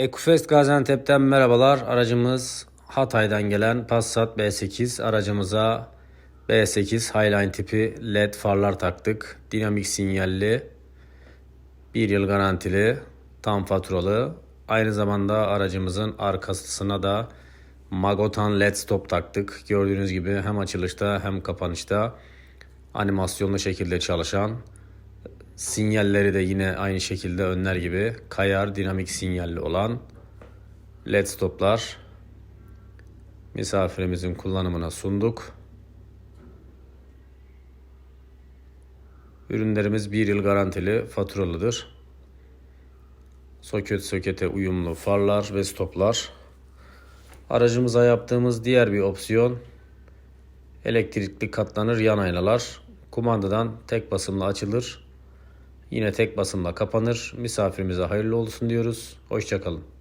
Ekufest Gaziantep'ten merhabalar. Aracımız Hatay'dan gelen Passat B8. Aracımıza B8 Highline tipi LED farlar taktık. Dinamik sinyalli. 1 yıl garantili. Tam faturalı. Aynı zamanda aracımızın arkasına da Magotan LED stop taktık. Gördüğünüz gibi hem açılışta hem kapanışta animasyonlu şekilde çalışan Sinyalleri de yine aynı şekilde önler gibi kayar dinamik sinyalli olan led stoplar misafirimizin kullanımına sunduk. Ürünlerimiz bir yıl garantili faturalıdır. Soket sokete uyumlu farlar ve stoplar. Aracımıza yaptığımız diğer bir opsiyon elektrikli katlanır yan aynalar. Kumandadan tek basımla açılır. Yine tek basımla kapanır. Misafirimize hayırlı olsun diyoruz. Hoşçakalın.